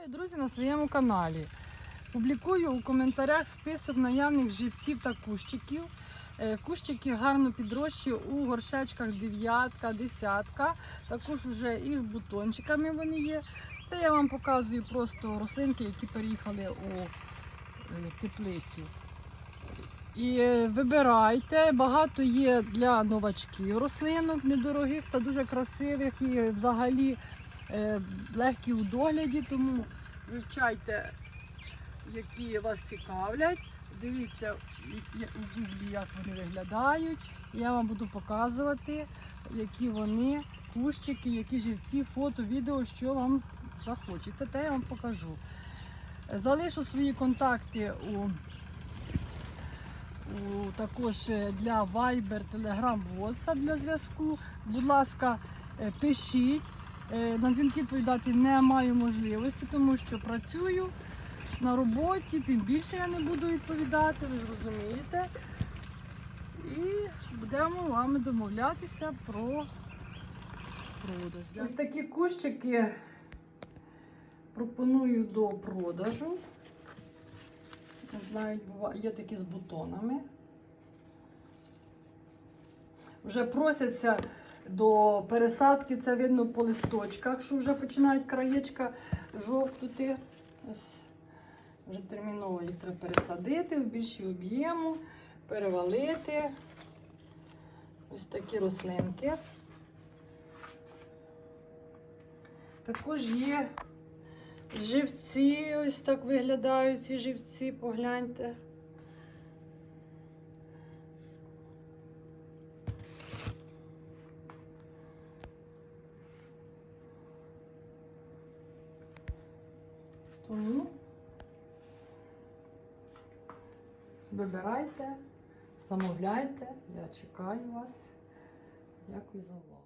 Вітаю, друзі, на своєму каналі. Публікую у коментарях список наявних живців та кущиків. Е, Кущики гарно підрощі у горшечках дев'ятка, десятка. Також вже і з бутончиками вони є. Це я вам показую просто рослинки, які переїхали у е, теплицю. І е, вибирайте, багато є для новачків рослинок, недорогих та дуже красивих і взагалі легкі у догляді, тому вивчайте, які вас цікавлять. Дивіться у гуглі, як вони виглядають. Я вам буду показувати, які вони, кущики, які живці, фото, відео, що вам захочеться, те я вам покажу. Залишу свої контакти у, у також е, для Viber, Telegram, WhatsApp для зв'язку. Будь ласка, е, пишіть. Е, На дзвінки відповідати не маю можливості, тому що працюю на роботі, тим більше я не буду відповідати, ви ж розумієте. І будемо вами домовлятися про продаж. Ось такі кущики пропоную до продажу. Бува- є такі з бутонами. Вже просяться до пересадки, це видно по листочках, що вже починають краєчка жовтути. Вже терміново їх треба пересадити в більші об'єму, перевалити. Ось такі рослинки. Також є живці, ось так виглядають ці живці, погляньте. Тому вибирайте, замовляйте, я чекаю вас. Дякую за увагу.